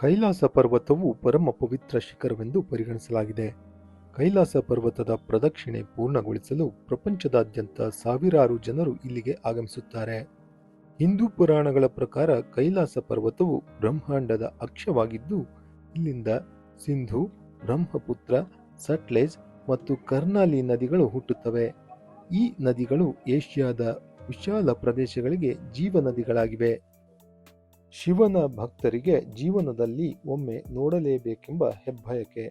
ಕೈಲಾಸ ಪರ್ವತವು ಪರಮ ಪವಿತ್ರ ಶಿಖರವೆಂದು ಪರಿಗಣಿಸಲಾಗಿದೆ. ಕೈಲಾಸ ಪರ್ವತದ ಪ್ರದಕ್ಷಿಣೆ ಪೂರ್ಣಗೊಳಿಸಲು ಪ್ರಪಂಚದಾದ್ಯಂತ ಸಾವಿರಾರು ಜನರು ಇಲ್ಲಿಗೆ ಆಗಮಿಸುತ್ತಾರೆ. ಹಿಂದೂ ಪುರಾಣಗಳ ಪ್ರಕಾರ ಕೈಲಾಸ ಪರ್ವತವು ಬ್ರಹ್ಮಾಂಡದ ಅಕ್ಷವಾಗಿದ್ದು, ಇಲ್ಲಿಂದ ಸಿಂಧು, ಬ್ರಹ್ಮಪುತ್ರ, ಸಟ್ಲೇಜ್ ಮತ್ತು ಕರ್ನಾಲಿ ನದಿಗಳು ಹುಟ್ಟುತ್ತವೆ. ಈ ನದಿಗಳು ಏಷ್ಯಾದ ವಿಶಾಲ ಪ್ರದೇಶಗಳಿಗೆ ಜೀವ ನದಿಗಳಾಗಿವೆ. ಶಿವನ ಭಕ್ತರಿಗೆ ಜೀವನದಲ್ಲಿ ಒಮ್ಮೆ ನೋಡಲೇಬೇಕೆಂಬ ಹೆಬ್ಬಯಕೆ.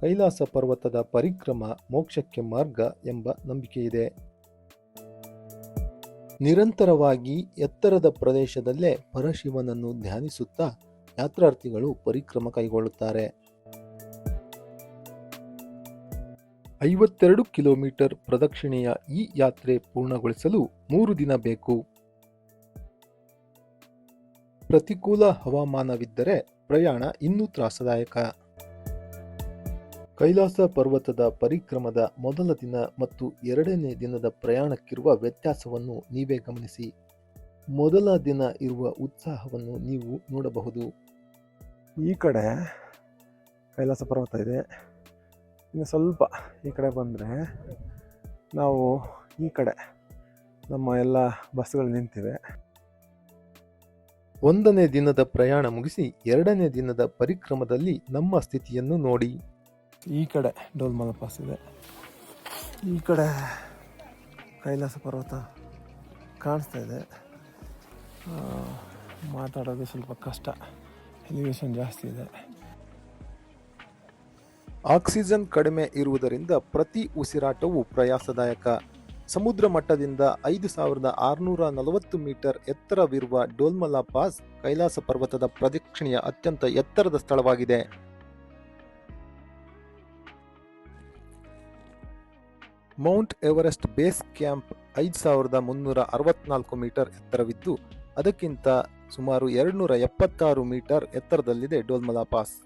ಕೈಲಾಸ ಪರ್ವತದ ಪರಿಕ್ರಮ ಮೋಕ್ಷಕ್ಕೆ ಮಾರ್ಗ ಎಂಬ ನಂಬಿಕೆಯಿದೆ. ನಿರಂತರವಾಗಿ ಎತ್ತರದ ಪ್ರದೇಶದಲ್ಲೇ ಪರಶಿವನನ್ನು ಧ್ಯಾನಿಸುತ್ತಾ ಯಾತ್ರಾರ್ಥಿಗಳು ಪರಿಕ್ರಮ ಕೈಗೊಳ್ಳುತ್ತಾರೆ. ಐವತ್ತೆರಡು ಕಿಲೋಮೀಟರ್ ಪ್ರದಕ್ಷಿಣೆಯ ಈ ಯಾತ್ರೆ ಪೂರ್ಣಗೊಳಿಸಲು ಮೂರು ದಿನ ಬೇಕು. ಪ್ರತಿಕೂಲ ಹವಾಮಾನವಿದ್ದರೆ ಪ್ರಯಾಣ ಇನ್ನೂ ತ್ರಾಸದಾಯಕ. ಕೈಲಾಸ ಪರ್ವತದ ಪರಿಕ್ರಮದ ಮೊದಲ ದಿನ ಮತ್ತು ಎರಡನೇ ದಿನದ ಪ್ರಯಾಣಕ್ಕಿರುವ ವ್ಯತ್ಯಾಸವನ್ನು ನೀವೇ ಗಮನಿಸಿ. ಮೊದಲ ದಿನ ಇರುವ ಉತ್ಸಾಹವನ್ನು ನೀವು ನೋಡಬಹುದು. ಈ ಕಡೆ ಕೈಲಾಸ ಪರ್ವತ ಇದೆ. ಇನ್ನು ಸ್ವಲ್ಪ ಈ ಕಡೆ ಬಂದರೆ ನಾವು ಈ ಕಡೆ ನಮ್ಮ ಎಲ್ಲ ಬಸ್ಗಳು ನಿಂತಿವೆ. ಒಂದನೇ ದಿನದ ಪ್ರಯಾಣ ಮುಗಿಸಿ ಎರಡನೇ ದಿನದ ಪರಿಕ್ರಮದಲ್ಲಿ ನಮ್ಮ ಸ್ಥಿತಿಯನ್ನು ನೋಡಿ. ಈ ಕಡೆ ಡೋಲ್ಮಲ ಪಾಸ್ ಇದೆ. ಈ ಕಡೆ ಕೈಲಾಸ ಪರ್ವತ ಕಾಣಿಸ್ತಾ ಇದೆ. ಮಾತಾಡೋದು ಸ್ವಲ್ಪ ಕಷ್ಟ. ಎಲಿವೇಶನ್ ಜಾಸ್ತಿ ಇದೆ. ಆಕ್ಸಿಜನ್ ಕಡಿಮೆ ಇರುವುದರಿಂದ ಪ್ರತಿ ಉಸಿರಾಟವು ಪ್ರಯಾಸದಾಯಕ. ಸಮುದ್ರ ಮಟ್ಟದಿಂದ ಐದು ಸಾವಿರದ ಆರುನೂರ ನಲವತ್ತು ಮೀಟರ್ ಎತ್ತರವಿರುವ ಡೋಲ್ಮಲಾ ಪಾಸ್ ಕೈಲಾಸ ಪರ್ವತದ ಪ್ರದಕ್ಷಿಣೆಯ ಅತ್ಯಂತ ಎತ್ತರದ ಸ್ಥಳವಾಗಿದೆ. ಮೌಂಟ್ ಎವರೆಸ್ಟ್ ಬೇಸ್ ಕ್ಯಾಂಪ್ ಐದು ಸಾವಿರದ ಮುನ್ನೂರ ಅರವತ್ನಾಲ್ಕು ಮೀಟರ್ ಎತ್ತರವಿದ್ದು, ಅದಕ್ಕಿಂತ ಸುಮಾರು ಎರಡುನೂರ ಎಪ್ಪತ್ತಾರು ಮೀಟರ್ ಎತ್ತರದಲ್ಲಿದೆ ಡೋಲ್ಮಲಾ ಪಾಸ್.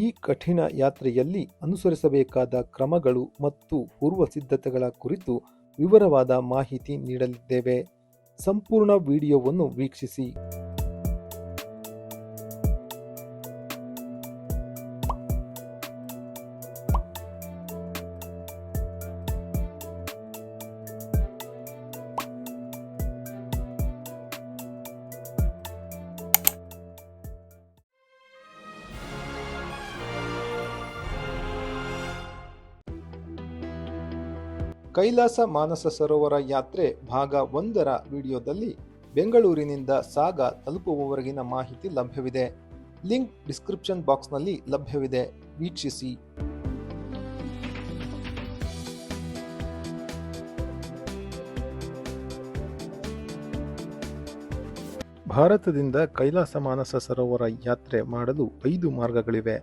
ಈ ಕಠಿಣ ಯಾತ್ರೆಯಲ್ಲಿ ಅನುಸರಿಸಬೇಕಾದ ಕ್ರಮಗಳು ಮತ್ತು ಪೂರ್ವ ಸಿದ್ಧತೆಗಳ ಕುರಿತು ವಿವರವಾದ ಮಾಹಿತಿ ನೀಡಲಿದ್ದೇವೆ. ಸಂಪೂರ್ಣ ವಿಡಿಯೋವನ್ನು ವೀಕ್ಷಿಸಿ. ಕೈಲಾಸ ಮಾನಸ ಸರೋವರ ಯಾತ್ರೆ ಭಾಗ ಒಂದರ ವಿಡಿಯೋದಲ್ಲಿ ಬೆಂಗಳೂರಿನಿಂದ ಸಾಗ ತಲುಪುವವರೆಗಿನ ಮಾಹಿತಿ ಲಭ್ಯವಿದೆ. ಲಿಂಕ್ ಡಿಸ್ಕ್ರಿಪ್ಷನ್ ಬಾಕ್ಸ್ನಲ್ಲಿ ಲಭ್ಯವಿದೆ. ವೀಕ್ಷಿಸಿ. ಭಾರತದಿಂದ ಕೈಲಾಸ ಮಾನಸ ಸರೋವರ ಯಾತ್ರೆ ಮಾಡಲು ಐದು ಮಾರ್ಗಗಳಿವೆ.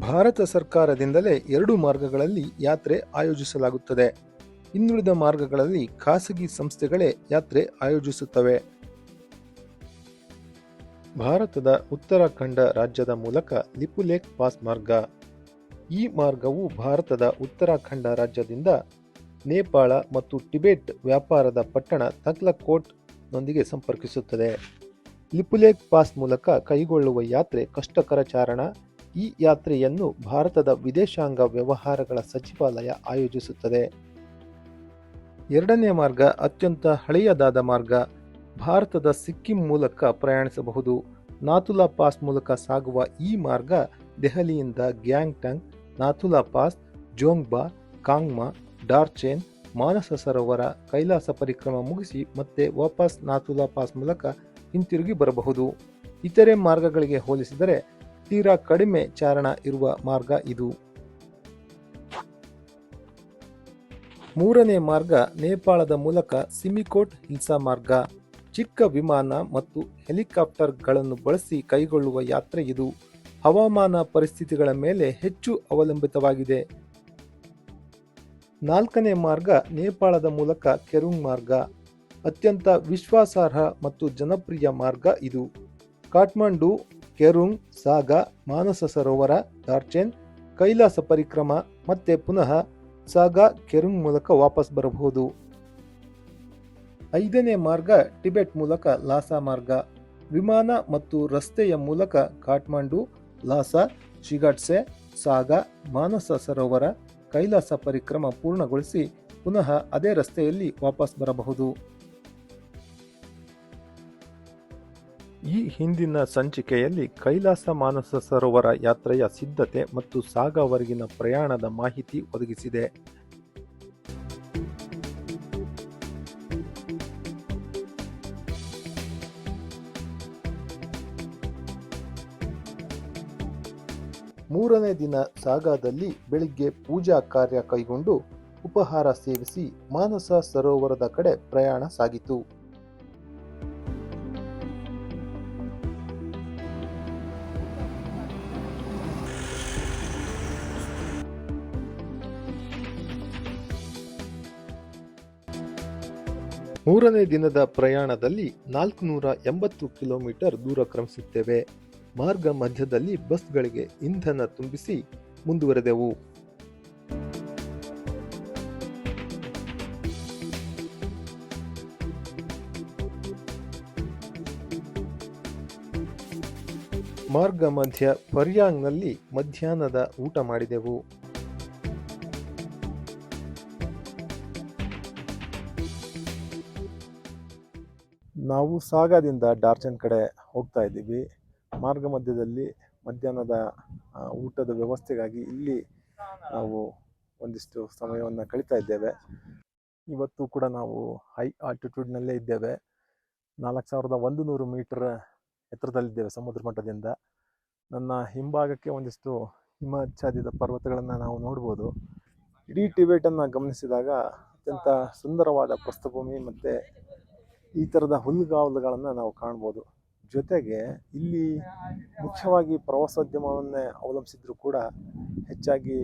ಭಾರತ ಸರ್ಕಾರದಿಂದಲೇ ಎರಡು ಮಾರ್ಗಗಳಲ್ಲಿ ಯಾತ್ರೆ ಆಯೋಜಿಸಲಾಗುತ್ತದೆ. ಇನ್ನುಳಿದ ಮಾರ್ಗಗಳಲ್ಲಿ ಖಾಸಗಿ ಸಂಸ್ಥೆಗಳೇ ಯಾತ್ರೆ ಆಯೋಜಿಸುತ್ತವೆ. ಭಾರತದ ಉತ್ತರಾಖಂಡ ರಾಜ್ಯದ ಮೂಲಕ ಲಿಪುಲೇಕ್ ಪಾಸ್ ಮಾರ್ಗ. ಈ ಮಾರ್ಗವು ಭಾರತದ ಉತ್ತರಾಖಂಡ ರಾಜ್ಯದಿಂದ ನೇಪಾಳ ಮತ್ತು ಟಿಬೆಟ್ ವ್ಯಾಪಾರದ ಪಟ್ಟಣ ತಕ್ಲಕೋಟ್ ನೊಂದಿಗೆ ಸಂಪರ್ಕಿಸುತ್ತದೆ ಲಿಪುಲೇಕ್ ಪಾಸ್ ಮೂಲಕ ಕೈಗೊಳ್ಳುವ ಯಾತ್ರೆ ಕಷ್ಟಕರ ಚಾರಣ. ಈ ಯಾತ್ರೆಯನ್ನು ಭಾರತದ ವಿದೇಶಾಂಗ ವ್ಯವಹಾರಗಳ ಸಚಿವಾಲಯ ಆಯೋಜಿಸುತ್ತದೆ. ಎರಡನೇ ಮಾರ್ಗ ಅತ್ಯಂತ ಹಳೆಯದಾದ ಮಾರ್ಗ. ಭಾರತದ ಸಿಕ್ಕಿಂ ಮೂಲಕ ಪ್ರಯಾಣಿಸಬಹುದು. ನಾಥುಲಾ ಪಾಸ್ ಮೂಲಕ ಸಾಗುವ ಈ ಮಾರ್ಗ ದೆಹಲಿಯಿಂದ Gangtok Nathula pass, Zhongba, Kangma, Darchen Manasa Sarovara Kailasa ಪರಿಕ್ರಮ ಮುಗಿಸಿ ಮತ್ತೆ ವಾಪಸ್ ನಾಥುಲಾ ಪಾಸ್ ಮೂಲಕ ಹಿಂತಿರುಗಿ ಬರಬಹುದು. ಇತರೆ ಮಾರ್ಗಗಳಿಗೆ ಹೋಲಿಸಿದರೆ ತೀರಾ ಕಡಿಮೆ ಚಾರಣ ಇರುವ ಮಾರ್ಗ ಇದು. ಮೂರನೇ ಮಾರ್ಗ ನೇಪಾಳದ ಮೂಲಕ ಸಿಮಿಕೋಟ್ ಹಿಲ್ಸಾ ಮಾರ್ಗ. ಚಿಕ್ಕ ವಿಮಾನ ಮತ್ತು ಹೆಲಿಕಾಪ್ಟರ್ಗಳನ್ನು ಬಳಸಿ ಕೈಗೊಳ್ಳುವ ಯಾತ್ರೆ ಇದು. ಹವಾಮಾನ ಪರಿಸ್ಥಿತಿಗಳ ಮೇಲೆ ಹೆಚ್ಚು ಅವಲಂಬಿತವಾಗಿದೆ. ನಾಲ್ಕನೇ ಮಾರ್ಗ ನೇಪಾಳದ ಮೂಲಕ ಕೆರುಂಗ್ ಮಾರ್ಗ. ಅತ್ಯಂತ ವಿಶ್ವಾಸಾರ್ಹ ಮತ್ತು ಜನಪ್ರಿಯ ಮಾರ್ಗ ಇದು. ಕಾಠ್ಮಂಡು, ಕೆರುಂಗ್, ಸಾಗಾ ಮಾನಸ ಸರೋವರ ದಾರ್ಚೆನ್, ಕೈಲಾಸ ಪರಿಕ್ರಮ ಮತ್ತೆ ಪುನಃ ಸಾಗಾ ಕೆರುಂಗ್ ಮೂಲಕ ವಾಪಸ್ ಬರಬಹುದು. ಐದನೇ ಮಾರ್ಗ ಟಿಬೆಟ್ ಮೂಲಕ ಲಾಸಾ ಮಾರ್ಗ. ವಿಮಾನ ಮತ್ತು ರಸ್ತೆಯ ಮೂಲಕ ಕಾಠ್ಮಂಡು, ಲಾಸಾ ಶಿಗಾಟ್ಸೆ ಸಾಗಾ, ಮಾನಸ ಸರೋವರ, ಕೈಲಾಸ ಪರಿಕ್ರಮ ಪೂರ್ಣಗೊಳಿಸಿ ಪುನಃ ಅದೇ ರಸ್ತೆಯಲ್ಲಿ ವಾಪಸ್ ಬರಬಹುದು. ಈ ಹಿಂದಿನ ಸಂಚಿಕೆಯಲ್ಲಿ ಕೈಲಾಸ ಮಾನಸ ಸರೋವರ ಯಾತ್ರೆಯ ಸಿದ್ಧತೆ ಮತ್ತು ಸಾಗವರೆಗಿನ ಪ್ರಯಾಣದ ಮಾಹಿತಿ ಒದಗಿಸಿದೆ. ಮೂರನೇ ದಿನ ಸಾಗಾದಲ್ಲಿ ಬೆಳಿಗ್ಗೆ ಪೂಜಾ ಕಾರ್ಯ ಕೈಗೊಂಡು ಉಪಹಾರ ಸೇವಿಸಿ ಮಾನಸ ಸರೋವರದ ಕಡೆ ಪ್ರಯಾಣ ಸಾಗಿತು. ಮೂರನೇ ದಿನದ ಪ್ರಯಾಣದಲ್ಲಿ ನಾಲ್ಕುನೂರ ಎಂಬತ್ತು ಕಿಲೋಮೀಟರ್ ದೂರ ಕ್ರಮಿಸುತ್ತೇವೆ. ಮಾರ್ಗ ಮಧ್ಯದಲ್ಲಿ ಬಸ್ಗಳಿಗೆ ಇಂಧನ ತುಂಬಿಸಿ ಮುಂದುವರೆದೆವು. ಮಾರ್ಗ ಮಧ್ಯ ಪರ್ಯಾಂಗ್ನಲ್ಲಿ ಮಧ್ಯಾಹ್ನದ ಊಟ ಮಾಡಿದೆವು. ನಾವು ಸಾಗದಿಂದ ಡಾರ್ಜನ್ ಕಡೆ ಹೋಗ್ತಾ ಇದ್ದೀವಿ. ಮಾರ್ಗ ಮಧ್ಯದಲ್ಲಿ ಮಧ್ಯಾಹ್ನದ ಊಟದ ವ್ಯವಸ್ಥೆಗಾಗಿ ಇಲ್ಲಿ ನಾವು ಒಂದಿಷ್ಟು ಸಮಯವನ್ನು ಕಳೀತಾ ಇದ್ದೇವೆ. ಇವತ್ತು ಕೂಡ ನಾವು ಹೈ ಆಲ್ಟಿಟ್ಯೂಡ್ನಲ್ಲೇ ಇದ್ದೇವೆ. ನಾಲ್ಕು ಸಾವಿರದ ಒಂದು ನೂರು ಮೀಟರ್ ಎತ್ತರದಲ್ಲಿದ್ದೇವೆ ಸಮುದ್ರ ಮಟ್ಟದಿಂದ. ನನ್ನ ಹಿಂಭಾಗಕ್ಕೆ ಒಂದಿಷ್ಟು ಹಿಮಚ್ಛಾದಿತ ಪರ್ವತಗಳನ್ನು ನಾವು ನೋಡ್ಬೋದು. ಇಡೀ ಟಿಬೇಟನ್ನು ಗಮನಿಸಿದಾಗ ಅತ್ಯಂತ ಸುಂದರವಾದ ಪ್ರಸ್ಥಭೂಮಿ ಮತ್ತು ಈ ಥರದ ಹುಲ್ಲುಗಾವಲುಗಳನ್ನು ನಾವು ಕಾಣ್ಬೋದು. ಜೊತೆಗೆ ಇಲ್ಲಿ ಮುಖ್ಯವಾಗಿ ಪ್ರವಾಸೋದ್ಯಮವನ್ನೇ ಅವಲಂಬಿಸಿದ್ರು ಕೂಡ ಹೆಚ್ಚಾಗಿ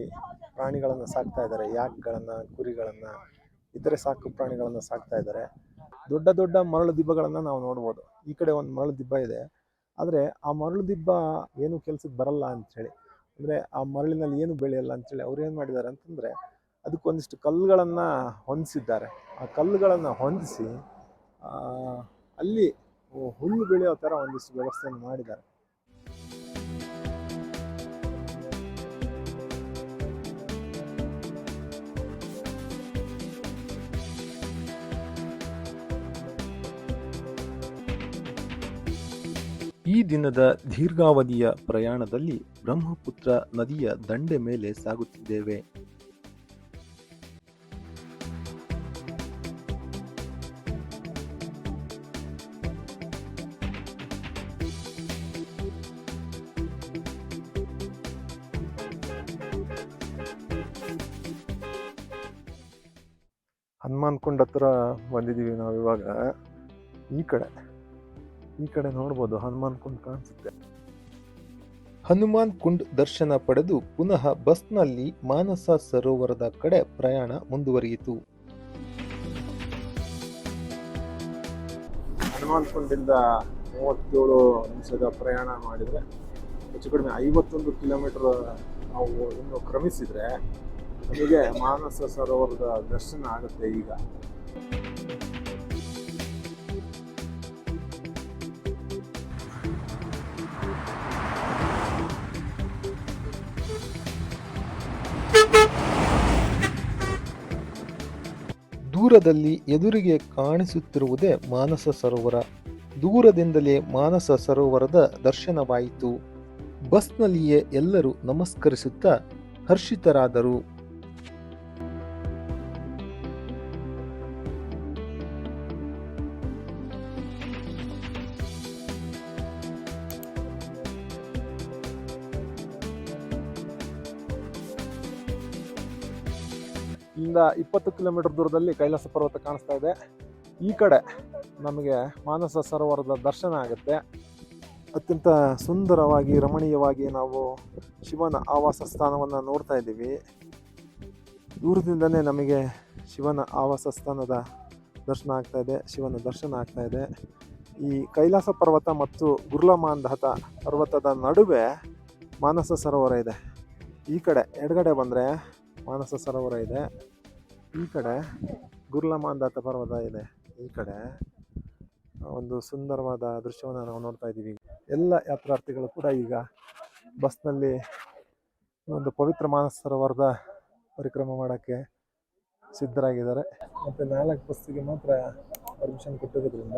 ಪ್ರಾಣಿಗಳನ್ನು ಸಾಕ್ತಾ ಇದ್ದಾರೆ. ಯಾಕ್ಗಳನ್ನು, ಕುರಿಗಳನ್ನು, ಇತರೆ ಸಾಕು ಪ್ರಾಣಿಗಳನ್ನು ಸಾಕ್ತಾ ಇದ್ದಾರೆ. ದೊಡ್ಡ ದೊಡ್ಡ ಮರಳು ದಿಬ್ಬಗಳನ್ನು ನಾವು ನೋಡ್ಬೋದು. ಈ ಕಡೆ ಒಂದು ಮರಳು ದಿಬ್ಬ ಇದೆ. ಆದರೆ ಆ ಮರಳು ದಿಬ್ಬ ಏನು ಕೆಲಸಕ್ಕೆ ಬರಲ್ಲ ಅಂಥೇಳಿ ಅಂದರೆ ಆ ಮರಳಿನಲ್ಲಿ ಏನು ಬೆಳೆಯಲ್ಲ ಅಂಥೇಳಿ ಅವ್ರು ಏನು ಮಾಡಿದ್ದಾರೆ ಅಂತಂದರೆ, ಅದಕ್ಕೊಂದಿಷ್ಟು ಕಲ್ಲುಗಳನ್ನು ಹೊಂದಿಸಿದ್ದಾರೆ. ಆ ಕಲ್ಲುಗಳನ್ನು ಹೊಂದಿಸಿ ಅಲ್ಲಿ ಹುಲ್ಲು ಬೆಳೆಯೋ ಥರ ಒಂದಿಷ್ಟು ವ್ಯವಸ್ಥೆಯನ್ನು ಮಾಡಿದ್ದಾರೆ. ಈ ದಿನದ ದೀರ್ಘಾವಧಿಯ ಪ್ರಯಾಣದಲ್ಲಿ ಬ್ರಹ್ಮಪುತ್ರ ನದಿಯ ದಂಡೆ ಮೇಲೆ ಸಾಗುತ್ತಿದ್ದೇವೆ. ಹನುಮಾನ್ ಕುಂಡ್ ಹತ್ರ ಬಂದಿದ್ದೀವಿ ನಾವು ಇವಾಗ. ಈ ಕಡೆ ಈ ಕಡೆ ನೋಡ್ಬೋದು ಹನುಮಾನ್ ಕುಂಡ್ ಕಾಣಿಸುತ್ತೆ. ಹನುಮಾನ್ ಕುಂಡ್ ದರ್ಶನ ಪಡೆದು ಪುನಃ ಬಸ್ನಲ್ಲಿ ಮಾನಸ ಸರೋವರದ ಕಡೆ ಪ್ರಯಾಣ ಮುಂದುವರಿಯಿತು. ಹನುಮಾನ್ ಕುಂಡಿಂದ ಮೂವತ್ತೇಳು ನಿಮಿಷದ ಪ್ರಯಾಣ ಮಾಡಿದರೆ ಹೆಚ್ಚು ಕಡಿಮೆ ಐವತ್ತೊಂದು ಕಿಲೋಮೀಟರ್ ನಾವು ಇನ್ನು ಕ್ರಮಿಸಿದರೆ ನಮಗೆ ಮಾನಸ ಸರೋವರದ ದರ್ಶನ ಆಗುತ್ತೆ ಈಗ. ದೂರದಲ್ಲಿ ಎದುರಿಗೆ ಕಾಣಿಸುತ್ತಿರುವುದೇ ಮಾನಸ ಸರೋವರ. ದೂರದಿಂದಲೇ ಮಾನಸ ಸರೋವರದ ದರ್ಶನವಾಯಿತು. ಬಸ್ನಲ್ಲಿಯೇ ಎಲ್ಲರೂ ನಮಸ್ಕರಿಸುತ್ತಾ ಹರ್ಷಿತರಾದರು. ಇಲ್ಲಿಂದ ಇಪ್ಪತ್ತು ಕಿಲೋಮೀಟರ್ ದೂರದಲ್ಲಿ ಕೈಲಾಸ ಪರ್ವತ ಕಾಣಿಸ್ತಾ ಇದೆ. ಈ ಕಡೆ ನಮಗೆ ಮಾನಸ ಸರೋವರದ ದರ್ಶನ ಆಗುತ್ತೆ. ಅತ್ಯಂತ ಸುಂದರವಾಗಿ, ರಮಣೀಯವಾಗಿ ನಾವು ಶಿವನ ಆವಾಸ ಸ್ಥಾನವನ್ನು ನೋಡ್ತಾ ಇದ್ದೀವಿ. ದೂರದಿಂದನೇ ನಮಗೆ ಶಿವನ ಆವಾಸ ಸ್ಥಾನದ ದರ್ಶನ ಆಗ್ತಾ ಇದೆ, ಶಿವನ ದರ್ಶನ ಆಗ್ತಾ ಇದೆ. ಈ ಕೈಲಾಸ ಪರ್ವತ ಮತ್ತು ಗುರ್ಲಮಾಂಧತ ಪರ್ವತದ ನಡುವೆ ಮಾನಸ ಸರೋವರ ಇದೆ. ಈ ಕಡೆ ಎಡಗಡೆ ಬಂದರೆ ಮಾನಸ ಸರೋವರ ಇದೆ. ಈ ಕಡೆ ಗುರ್ಲಮಾಂದಾತ ಪರ್ವತ ಇದೆ. ಈ ಕಡೆ ಒಂದು ಸುಂದರವಾದ ದೃಶ್ಯವನ್ನು ನಾವು ನೋಡ್ತಾ ಇದ್ದೀವಿ. ಎಲ್ಲ ಯಾತ್ರಾರ್ಥಿಗಳು ಕೂಡ ಈಗ ಬಸ್ನಲ್ಲಿ ಒಂದು ಪವಿತ್ರ ಮಾನಸ ಸರೋವರದ ಪರಿಕ್ರಮ ಮಾಡೋಕ್ಕೆ ಸಿದ್ಧರಾಗಿದ್ದಾರೆ. ಮತ್ತು ನಾಲ್ಕು ಬಸ್ಸಿಗೆ ಮಾತ್ರ ಪರ್ಮಿಷನ್ ಕೊಟ್ಟಿರೋದ್ರಿಂದ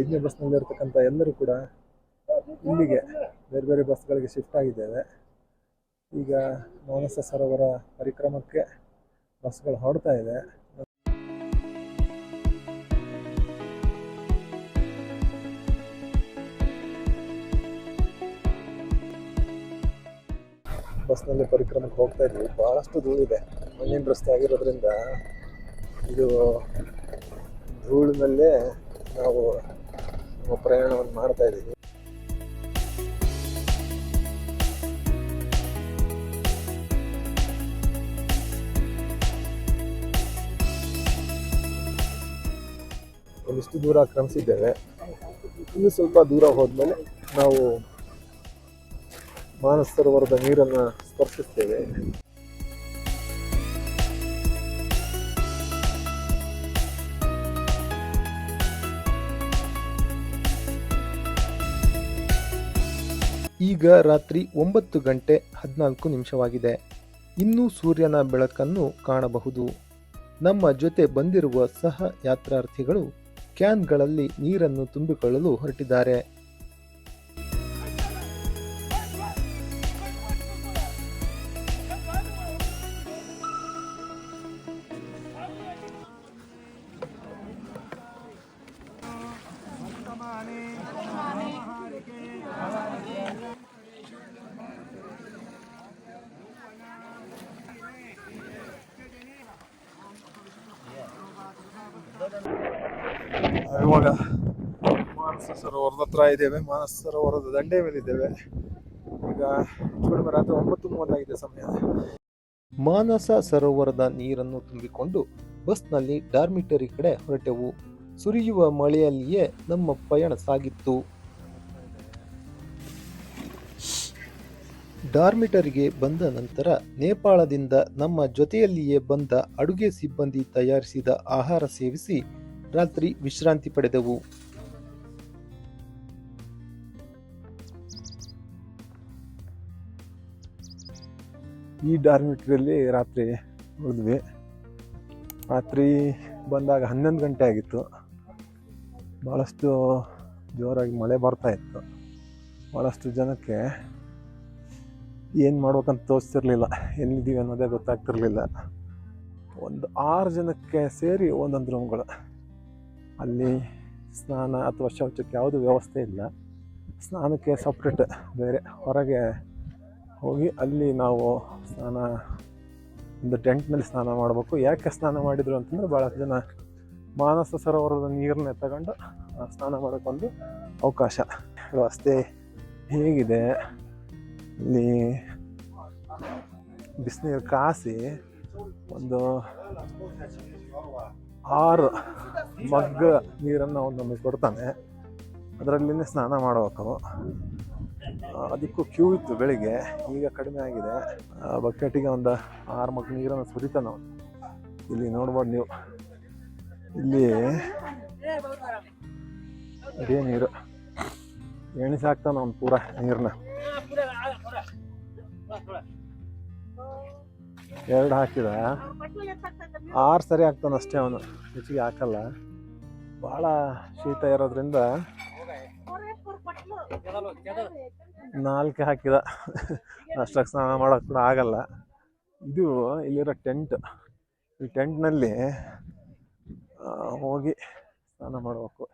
ಐದನೇ ಬಸ್ನಲ್ಲಿ ಇರ್ತಕ್ಕಂಥ ಎಲ್ಲರೂ ಕೂಡ ಇಲ್ಲಿಗೆ ಬೇರೆ ಬೇರೆ ಬಸ್ಗಳಿಗೆ ಶಿಫ್ಟ್ ಆಗಿದ್ದೇವೆ. ಈಗ ಮಾನಸ ಸರೋವರ ಪರಿಕ್ರಮಕ್ಕೆ ಬಸ್ಗಳು ಹೊರಡ್ತಾ ಇದೆ. ಬಸ್ನಲ್ಲಿ ಪರಿಕ್ರಮಕ್ಕೆ ಹೋಗ್ತಾ ಇದ್ವಿ. ಬಹಳಷ್ಟು ಧೂಳಿದೆ ಮಣ್ಣಿನ ರಸ್ತೆ ಆಗಿರೋದ್ರಿಂದ ಇದು ಧೂಳಿನಲ್ಲೇ ನಾವು ನಮ್ಮ ಪ್ರಯಾಣವನ್ನು ಮಾಡ್ತಾ ಇದ್ದೀವಿ. ಒಂದಿಷ್ಟು ದೂರ ಕ್ರಮಿಸಿದ್ದೇವೆ. ಇನ್ನು ಸ್ವಲ್ಪ ದೂರ ಹೋದ್ಮೇಲೆ ನಾವು ಮಾನಸ ಸರೋವರದ ನೀರನ್ನು ಸ್ಪರ್ಶಿಸ್ತೇವೆ. ಈಗ ರಾತ್ರಿ ಒಂಬತ್ತು ಗಂಟೆ ಹದಿನಾಲ್ಕು ನಿಮಿಷವಾಗಿದೆ. ಇನ್ನೂ ಸೂರ್ಯನ ಬೆಳಕನ್ನು ಕಾಣಬಹುದು. ನಮ್ಮ ಜೊತೆ ಬಂದಿರುವ ಸಹ ಯಾತ್ರಾರ್ಥಿಗಳು ಕ್ಯಾನ್ಗಳಲ್ಲಿ ನೀರನ್ನು ತುಂಬಿಕೊಳ್ಳಲು ಹೊರಟಿದ್ದಾರೆ. ಹತ್ರ ಇದ್ದೇವೆ ಮಾನಸ ಸರೋವರದ ದಂಡೆ ಮೇಲೆ ಇದ್ದೇವೆ ಈಗ ಕಡಿಮೆ ರಾತ್ರಿ ಒಂಬತ್ತು ಮೂವತ್ತಾಗಿದೆ ಸಮಯ. ಮಾನಸ ಸರೋವರದ ನೀರನ್ನು ತುಂಬಿಕೊಂಡು ಬಸ್ನಲ್ಲಿ ಡಾರ್ಮಿಟರಿ ಕಡೆ ಹೊರಟೆವು. ಸುರಿಯುವ ಮಳೆಯಲ್ಲಿಯೇ ನಮ್ಮ ಪಯಣ ಸಾಗಿತ್ತು. ಡಾರ್ಮಿಟರಿಗೆ ಬಂದ ನಂತರ ನೇಪಾಳದಿಂದ ನಮ್ಮ ಜೊತೆಯಲ್ಲಿಯೇ ಬಂದ ಅಡುಗೆ ಸಿಬ್ಬಂದಿ ತಯಾರಿಸಿದ ಆಹಾರ ಸೇವಿಸಿ ರಾತ್ರಿ ವಿಶ್ರಾಂತಿ ಪಡೆದೆವು. ಈ ಡಾರ್ಮಿಟ್ರಿಯಲ್ಲಿ ರಾತ್ರಿ ಉಳಿದ್ವಿ ರಾತ್ರಿ ಬಂದಾಗ ಹನ್ನೊಂದು ಗಂಟೆ ಆಗಿತ್ತು. ಭಾಳಷ್ಟು ಜೋರಾಗಿ ಮಳೆ ಬರ್ತಾ ಇತ್ತು. ಭಾಳಷ್ಟು ಜನಕ್ಕೆ ಏನು ಮಾಡ್ಬೇಕಂತ ತೋರಿಸ್ತಿರ್ಲಿಲ್ಲ. ಎಲ್ಲಿದ್ದೀವಿ ಅನ್ನೋದೇ ಗೊತ್ತಾಗ್ತಿರ್ಲಿಲ್ಲ. ಒಂದು ಆರು ಜನಕ್ಕೆ ಸೇರಿ ಒಂದೊಂದು ರೂಮ್ಗಳು ಅಲ್ಲಿ ಸ್ನಾನ ಅಥವಾ ಶೌಚಕ್ಕೆ ಯಾವುದೂ ವ್ಯವಸ್ಥೆ ಇಲ್ಲ. ಸ್ನಾನಕ್ಕೆ ಸಪ್ರೇಟ್ ಬೇರೆ. ಹೊರಗೆ ಹೋಗಿ ಅಲ್ಲಿ ನಾವು ಸ್ನಾನ, ಒಂದು ಟೆಂಟ್ನಲ್ಲಿ ಸ್ನಾನ ಮಾಡಬೇಕು. ಯಾಕೆ ಸ್ನಾನ ಮಾಡಿದರು ಅಂತಂದರೆ ಭಾಳಷ್ಟು ಜನ ಮಾನಸ ಸರೋವರದ ನೀರನ್ನ ತಗೊಂಡು ಸ್ನಾನ ಮಾಡೋಕ್ಕೊಂದು ಅವಕಾಶ. ರಸ್ತೆ ಹೇಗಿದೆ? ಇಲ್ಲಿ ಬಿಸಿನೀರು ಕಾಸಿ ಒಂದು ಆರು ಮಗ್ಗ ನೀರನ್ನು ಅವ್ನು ನಮಗೆ ಕೊಡ್ತಾನೆ. ಅದರಲ್ಲಿನೇ ಸ್ನಾನ ಮಾಡಬೇಕು. ಅದಕ್ಕೂ ಕ್ಯೂ ಇತ್ತು ಬೆಳಿಗ್ಗೆ, ಈಗ ಕಡಿಮೆ ಆಗಿದೆ. ಬಕೆಟಿಗೆ ಒಂದು ಆರು ಮಗ್ ನೀರನ್ನು ಸುರಿತಾನೆ. ಅವನು ಇಲ್ಲಿ ನೋಡ್ಬೋದು ನೀವು. ಇಲ್ಲಿ ಅದೇ ನೀರು. ಎಣಿಸಾಕ್ತಾನ ಅವ್ನು ಪೂರ ನೀರನ್ನ ಎರಡು ಹಾಕಿದ. ಆರು ಸರಿ ಹಾಕ್ತಾನ ಅಷ್ಟೇ ಅವನು. ಹೆಚ್ಚಿಗೆ ಹಾಕಲ್ಲ. ಭಾಳ ಶೀತ ಇರೋದ್ರಿಂದ ನಾಲ್ಕು ಹಾಕಿದ. ಅಷ್ಟಾಗಿ ಸ್ನಾನ ಮಾಡೋಕೆ ಕೂಡ ಆಗಲ್ಲ. ಇದು ಇಲ್ಲಿರೋ ಟೆಂಟ್. ಈ ಟೆಂಟ್ನಲ್ಲಿ ಹೋಗಿ ಸ್ನಾನ ಮಾಡಬೇಕು.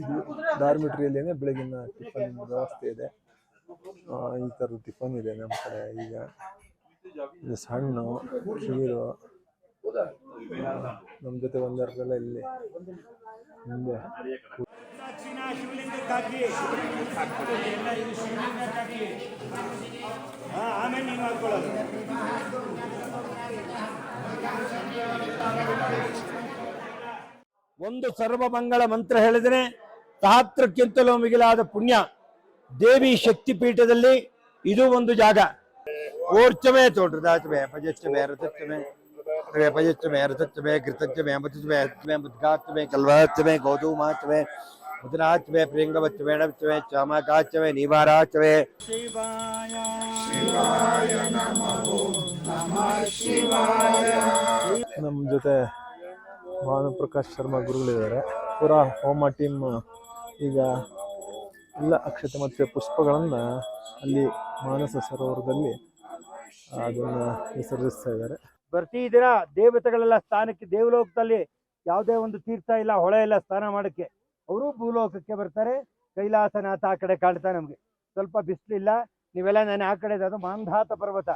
ಇದು ಡಾರ್ಮಿಟ್ರಿಯಲ್ಲಿ ಬೆಳಗಿನ ಟಿಫನ್ ವ್ಯವಸ್ಥೆ ಇದೆ. ಈ ಥರದ ಟಿಫನ್ ಇದೆ ನಮ್ಮ ಕಡೆ. ಈಗ ಇದು ಹಣ್ಣು ನಮ್ಮ ಜೊತೆ ಒಂದೆರಡೆಲ್ಲ ಇಲ್ಲಿ ಮುಂದೆ ಶಿವಲಿಂಗಕ್ಕಾಗಿ. ಎಲ್ಲ ಇದು ಆಮೇಲೆ ನೀವು ಒಂದು ಸರ್ವಮಂಗಳ ಮಂತ್ರ ಹೇಳಿದರೆ ತಾತ್ರಕ್ಕಿಂತಲೂ ಮಿಗಿಲಾದ ಪುಣ್ಯ. ದೇವಿ ಶಕ್ತಿ ಪೀಠದಲ್ಲಿ ಇದು ಒಂದು ಜಾಗ. ಓರ್ಚಮೆ ತೋಟದಾಚಮೆ ಪಜಚ್ಚಮೆ ರಥಚ್ಚಮೆ ಪಜಚ್ಚಮೆ ರಥಚ್ಚಮೆ ಕೃತಚ್ಚಮೆ ಅಮೃತಚ್ಚಮೆ ಹಚ್ಚಮೆ ಕಲ್ವಾತ್ಮೆ ಕಲ್ವಾಚ್ಚಮೆ ಗೌತಮಾಚ್ಚಮೆ ಮುದ್ರಾಚ್ಚಮೆ ಪ್ರಿಯಂಗವಚ್ಚಮೆ ನವಚ್ಚಮೆ ಚಾಮಕಾಚವೆ ನಿವಾರಾಚವೆ ಶಿವಾಯ ನಮ್ಮ ಜೊತೆ ಭಾನುಪ್ರಕಾಶ್ ಶರ್ಮಾ ಗುರುಗಳಿದ್ದಾರೆ. ಪೂರಾ ಹೋಮ ಟೀಮ್ ಈಗ ಎಲ್ಲ ಅಕ್ಷತೆ ಮತ್ತು ಪುಷ್ಪಗಳನ್ನು ಅಲ್ಲಿ ಮಾನಸ ಸರೋವರದಲ್ಲಿ ಅದನ್ನು ವಿಸರ್ಜಿಸ್ತಾ ಇದ್ದಾರೆ. ಬರ್ತಿದ್ದೀರಾ? ದೇವತೆಗಳೆಲ್ಲ ಸ್ಥಾನಕ್ಕೆ ದೇವಲೋಕದಲ್ಲಿ ಯಾವುದೇ ಒಂದು ತೀರ್ಥ ಇಲ್ಲ ಹೊಳೆ ಇಲ್ಲ ಸ್ನಾನ ಮಾಡಕ್ಕೆ. ಅವರು ಭೂಲೋಕಕ್ಕೆ ಬರ್ತಾರೆ. ಕೈಲಾಸನಾಥ ಆ ಕಡೆ ಕಾಣ್ತಾ ನಮಗೆ. ಸ್ವಲ್ಪ ಬಿಸಿಲಿಲ್ಲ. ನೀವೆಲ್ಲ ನಾನು ಆ ಕಡೆ ಅದು ಮಾಂಧಾತ ಪರ್ವತ.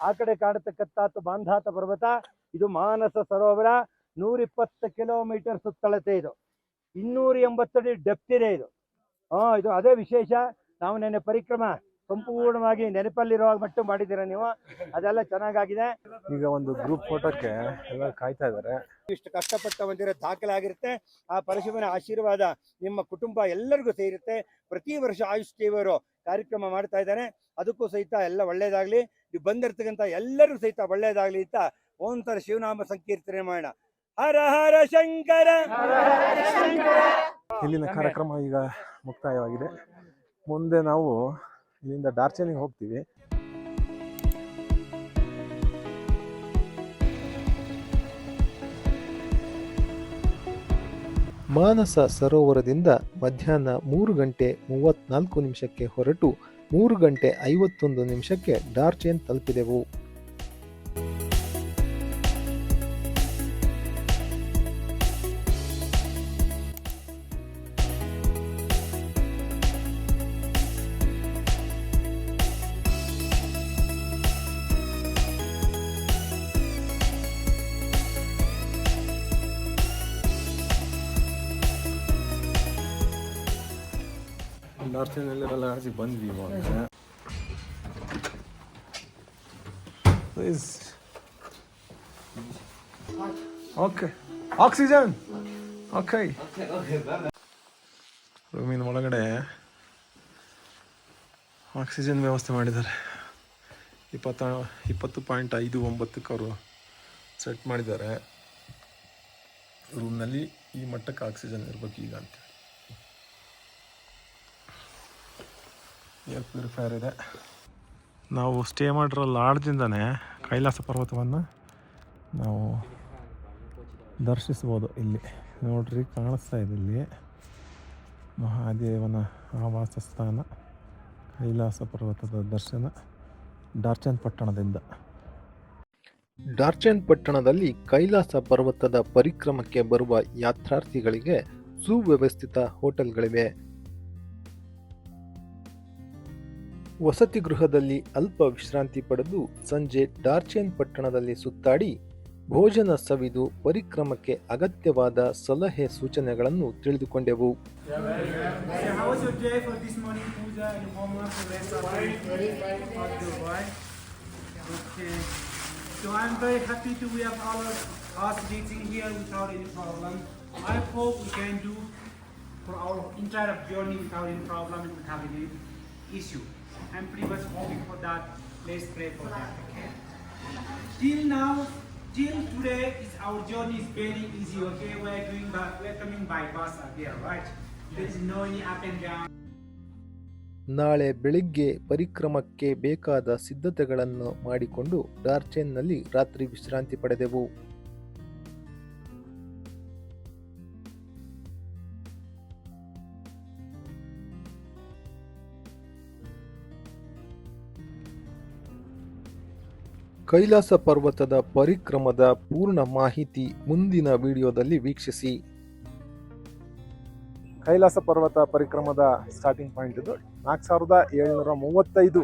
ಆ ಕಡೆ ಕಾಣತಕ್ಕಂಥದ್ದು ಮಾಂಧಾತ ಪರ್ವತ. ಇದು ಮಾನಸ ಸರೋವರ. ನೂರಿಪ್ಪತ್ತು ಕಿಲೋಮೀಟರ್ ಸುತ್ತಳತೆ ಇದು. ಇನ್ನೂರ ಎಂಬತ್ತಡಿ ಇದೆ ಇದು. ಹಾಂ, ಇದು ಅದೇ ವಿಶೇಷ. ನಾವು ನೆನ್ನೆ ಪರಿಕ್ರಮ ಸಂಪೂರ್ಣವಾಗಿ ನೆನಪಲ್ಲಿರುವಾಗ ಮಟ್ಟು ಮಾಡಿದ್ದೀರಾ ನೀವು? ಅದೆಲ್ಲ ಚೆನ್ನಾಗಾಗಿದೆ. ಈಗ ಒಂದು ಗ್ರೂಪ್ ಫೋಟೋಕ್ಕೆ ಎಲ್ಲ ಕಾಯ್ತಾ ಇದ್ದಾರೆ. ಇಷ್ಟು ಕಷ್ಟಪಟ್ಟ ಬಂದಿರೋ ದಾಖಲೆ ಆಗಿರುತ್ತೆ. ಆ ಪರಶುವನ ಆಶೀರ್ವಾದ ನಿಮ್ಮ ಕುಟುಂಬ ಎಲ್ಲರಿಗೂ ಸೇರುತ್ತೆ. ಪ್ರತಿ ವರ್ಷ ಆಯುಷ್ ದೇವರು ಕಾರ್ಯಕ್ರಮ ಮಾಡ್ತಾ ಇದ್ದಾರೆ. ಅದಕ್ಕೂ ಸಹಿತ ಎಲ್ಲ ಒಳ್ಳೇದಾಗ್ಲಿ. ನೀವು ಬಂದಿರ್ತಕ್ಕಂಥ ಎಲ್ಲರೂ ಸಹಿತ ಒಳ್ಳೇದಾಗ್ಲಿ ಅಂತ ಓಂತರ ಶಿವನಾಮ ಸಂಕೀರ್ತನೆ ಮಾಡೋಣ. ಹರ ಹರ ಶಂಕರ! ಇಲ್ಲಿನ ಕಾರ್ಯಕ್ರಮ ಈಗ ಮುಕ್ತಾಯವಾಗಿದೆ. ಮುಂದೆ ನಾವು ಇಲ್ಲಿಂದ ಡಾರ್ಜಿಲಿಂಗ್ ಹೋಗ್ತೀವಿ. ಮಾನಸ ಸರೋವರದಿಂದ ಮಧ್ಯಾಹ್ನ ಮೂರು ಗಂಟೆ ಮೂವತ್ನಾಲ್ಕು ನಿಮಿಷಕ್ಕೆ ಹೊರಟು ಮೂರು ಗಂಟೆ ಐವತ್ತೊಂದು ನಿಮಿಷಕ್ಕೆ ಡಾರ್ಚೆನ್ ತಲುಪಿದೆವು. ಡಾರ್ಜಿಲಿಂಗ್ ಲಾಡ್ಜಿ ಬಂದ್ವಿ ಓಕೆ ಆಕ್ಸಿಜನ್ ಓಕೆ ರೂಮಿನ ಒಳಗಡೆ ಆಕ್ಸಿಜನ್ ವ್ಯವಸ್ಥೆ ಮಾಡಿದ್ದಾರೆ. ಇಪ್ಪತ್ತ, ಇಪ್ಪತ್ತು ಪಾಯಿಂಟ್ ಐದು ಒಂಬತ್ತಕ್ಕೆ ಅವರು ಸೆಟ್ ಮಾಡಿದ್ದಾರೆ. ರೂಮ್ನಲ್ಲಿ ಈ ಮಟ್ಟಕ್ಕೆ ಆಕ್ಸಿಜನ್ ಇರಬೇಕು ಈಗ ಅಂತೇಳಿ ಏರ್ ಪ್ಯೂರಿಫೈಯರ್ ಇದೆ. ನಾವು ಸ್ಟೇ ಮಾಡಿರೋ ಲಾಡ್ಜಿಂದನೇ ಕೈಲಾಸ ಪರ್ವತವನ್ನು ನಾವು ದರ್ಶಿಸ್ಬೋದು ಇಲ್ಲಿ. ನೋಡ್ರಿ ಕಾಣಿಸ್ತಾ ಇದೆ ಇಲ್ಲಿ. ಮಹಾದೇವನ ಆವಾಸ ಸ್ಥಾನ ಕೈಲಾಸ ಪರ್ವತದ ದರ್ಶನ ಡಾರ್ಚನ್ ಪಟ್ಟಣದಿಂದ ಡಾರ್ಚನ್ ಪಟ್ಟಣದಲ್ಲಿ ಕೈಲಾಸ ಪರ್ವತದ ಪರಿಕ್ರಮಕ್ಕೆ ಬರುವ ಯಾತ್ರಾರ್ಥಿಗಳಿಗೆ ಸುವ್ಯವಸ್ಥಿತ ಹೋಟೆಲ್ಗಳಿವೆ. ವಸತಿ ಗೃಹದಲ್ಲಿ ಅಲ್ಪ ವಿಶ್ರಾಂತಿ ಪಡೆದು ಸಂಜೆ ಡಾರ್ಚೇನ್ ಪಟ್ಟಣದಲ್ಲಿ ಸುತ್ತಾಡಿ ಭೋಜನ ಸವಿದು ಪರಿಕ್ರಮಕ್ಕೆ ಅಗತ್ಯವಾದ ಸಲಹೆ ಸೂಚನೆಗಳನ್ನು ತಿಳಿದುಕೊಂಡೆವು issue. I'm pretty much hoping for that. Let's pray for that. Okay. Till now, till today, is our journey is very easy. Okay, we're doing by we're coming by bus up here, right? There's no any up and down. ನಾಳೆ ಬೆಳಿಗ್ಗೆ ಪರಿಕ್ರಮಕ್ಕೆ ಬೇಕಾದ ಸಿದ್ಧತೆಗಳನ್ನು ಮಾಡಿಕೊಂಡು ಡಾರ್ಚೆನ್ನಲ್ಲಿ ರಾತ್ರಿ ವಿಶ್ರಾಂತಿ ಪಡೆದೆವು ಕೈಲಾಸ ಪರ್ವತದ ಪರಿಕ್ರಮದ ಪೂರ್ಣ ಮಾಹಿತಿ ಮುಂದಿನ ವಿಡಿಯೋದಲ್ಲಿ ವೀಕ್ಷಿಸಿ. ಕೈಲಾಸ ಪರ್ವತ ಪರಿಕ್ರಮದ ಸ್ಟಾರ್ಟಿಂಗ್ ಪಾಯಿಂಟ್ ಇದು. ನಾಲ್ಕು ಸಾವಿರದ ಏಳ್ನೂರ ಮೂವತ್ತೈದು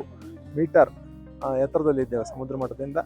ಮೀಟರ್ ಎತ್ತರದಲ್ಲಿದ್ದೇವೆ ಸಮುದ್ರ ಮಟ್ಟದಿಂದ.